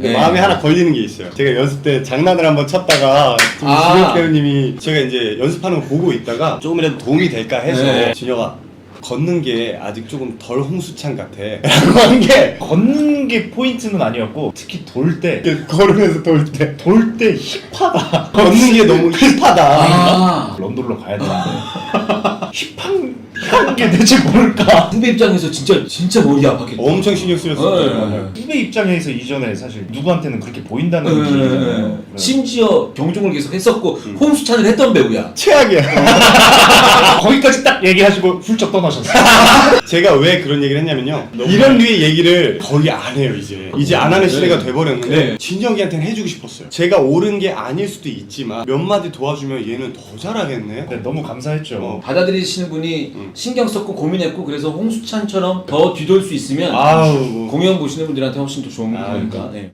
네. 마음에 하나 걸리는 게 있어요. 제가 연습 때 장난을 한번 쳤다가 지금 아. 진혁 배우님이 제가 이제 연습하는 거 보고 있다가 조금이라도 도움이 될까 해서 네. 진혁아 걷는 게 아직 조금 덜 홍수찬 같아. 라고 한 게 걷는 게 포인트는 아니었고 특히 돌 때 이렇게 걸으면서 돌 때 돌 때 힙하다 걷는 게 너무 힙하다. 아. 런돌러 가야 되는데 힙한 힙한 게 대체 뭘까 후배 입장에서 진짜 진짜 머리 아팠겠다. 엄청 신경 쓰였어요. 네. 후배 입장에서 이전에 사실 누구한테는 그렇게 보인다는 네. 느낌이잖아요 그래서 심지어 경종을 계속 했었고 음. 홍수찬을 했던 배우야. 최악이야. 거기까지 딱 얘기하시고 훌쩍 떠나셨어요 제가 왜 그런 얘기를 했냐면요. 이런 류의 얘기를 거의 안 해요, 이제. 이제 안 하는 시대가 네. 돼버렸는데, 네. 진혁이한테는 해주고 싶었어요. 제가 옳은 게 아닐 수도 있지만, 몇 마디 도와주면 얘는 더 잘하겠네. 근데 너무 감사했죠 어. 받아들이시는 분이 음. 신경 썼고 고민했고 그래서 홍수찬처럼 더 뒤돌 수 있으면 아우, 뭐. 공연 보시는 분들한테 훨씬 더 좋은 아, 거니까. 네.